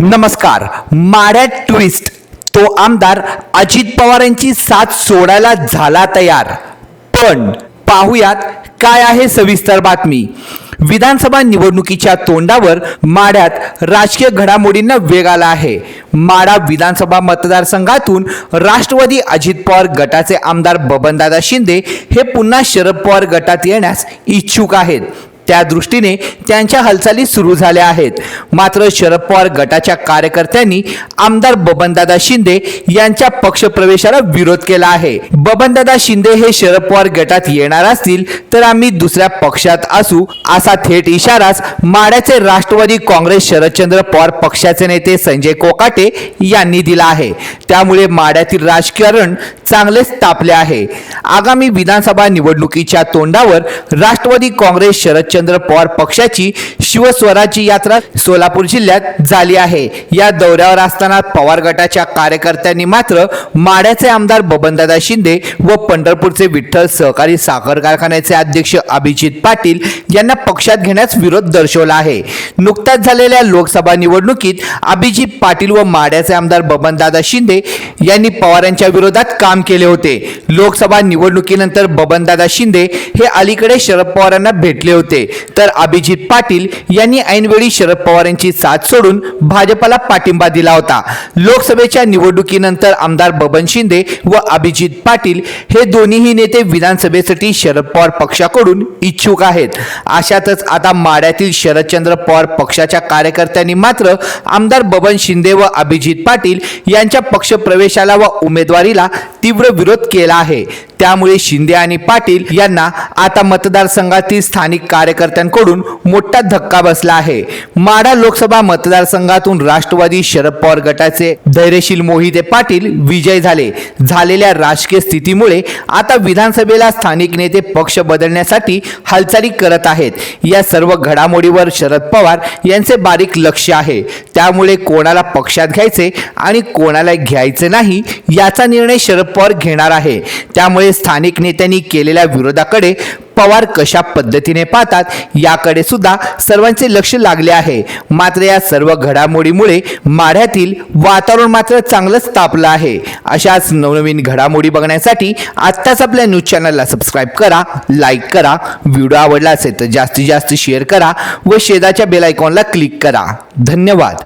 नमस्कार माड्यात ट्विस्ट तो आमदार अजित पवार यांची साथ सोडायला झाला तयार. पण पाहुयात काय आहे सविस्तर बातमी. विधानसभा निवडणुकीच्या तोंडावर माड्यात राजकीय घडामोडींना वेग आला आहे. माडा विधानसभा मतदारसंघातून राष्ट्रवादी अजित पवार गटाचे आमदार बबनदादा शिंदे हे पुन्हा शरद पवार गटात येण्यास इच्छुक आहेत. त्या दृष्टीने त्यांच्या हालचाली सुरू झाल्या आहेत. मात्र शरद पवार गटाच्या कार्यकर्त्यांनी आमदार बबनदादा शिंदे यांच्या पक्षप्रवेशाला विरोध केला आहे. बबनदादा शिंदे हे शरद पवार गटात येणार असतील तर आम्ही दुसऱ्या पक्षात असू असा थेट इशाराच माड्याचे राष्ट्रवादी काँग्रेस शरदचंद्र पवार पक्षाचे नेते संजय कोकाटे यांनी दिला आहे. त्यामुळे माड्यातील राजकारण चांगलेच तापले आहे. आगामी विधानसभा निवडणुकीच्या तोंडावर राष्ट्रवादी काँग्रेस शरदचंद्र पवार पक्षाची शिवस्वराज्य यात्रा सोलापूर जिल्ह्यात झाली आहे. या दौऱ्यावर असताना पवार गटाच्या कार्यकर्त्यांनी मात्र माड्याचे आमदार बबनदादा शिंदे व पंढरपूरचे विठ्ठल सहकारी साखर कारखान्याचे अध्यक्ष अभिजित पाटील यांना पक्षात घेण्यास विरोध दर्शवला आहे. नुकताच झालेल्या लोकसभा निवडणुकीत अभिजित पाटील व माड्याचे आमदार बबनदादा शिंदे यांनी पवारांच्या विरोधात काम केले होते. लोकसभा निवडणुकीनंतर बबनदादा शिंदे हे अलीकडे शरद पवारांना भेटले होते. तर अभिजित पाटील यांनी ऐनवेळी शरद पवार यांची साथ सोडून भाजपला पाठिंबा दिला होता. लोकसभेच्या निवडणुकीनंतर आमदार बबन शिंदे व अभिजित पाटील हे दोन्हीही नेते विधानसभेसाठी शरद पवार पक्षाकडून इच्छुक आहेत. अशातच आता माड्यातील शरदचंद्र पवार पक्षाच्या कार्यकर्त्यांनी मात्र आमदार बबन शिंदे व अभिजित पाटील यांच्या पक्षप्रवेशाला व उमेदवारीला तीव्र विरोध केला आहे. त्यामुळे शिंदे आणि पाटील यांना आता मतदारसंघातील स्थानिक कार्यकर्त्यांकडून मोठा धक्का बसला आहे. माढा लोकसभा मतदारसंघातून राष्ट्रवादी शरद पवार गटाचे धैर्यशील मोहिते पाटील विजय झाले. झालेल्या राजकीय स्थितीमुळे आता विधानसभेला स्थानिक नेते पक्ष बदलण्यासाठी हालचाली करत आहेत. या सर्व घडामोडीवर शरद पवार यांचे बारीक लक्ष आहे. त्यामुळे कोणाला पक्षात घ्यायचे आणि कोणाला घ्यायचे नाही याचा निर्णय शरद पवार घेणार आहे. त्यामुळे स्थानिक नेत्यांनी केलेल्या विरोधाकडे पवार कशा पद्धतीने पाहतात याकडे सुद्धा सर्वांचे लक्ष लागले आहे. मात्र या सर्व घडामोडीमुळे माढ्यातील वातावरण मात्र चांगलंच तापलं आहे. अशाच नवनवीन घडामोडी बघण्यासाठी आत्ताच आपल्या न्यूज चॅनलला सबस्क्राईब करा लाईक करा व्हिडिओ आवडला असेल तर जास्तीत जास्त शेअर करा व शेजारच्या बेलायकॉनला क्लिक करा. धन्यवाद.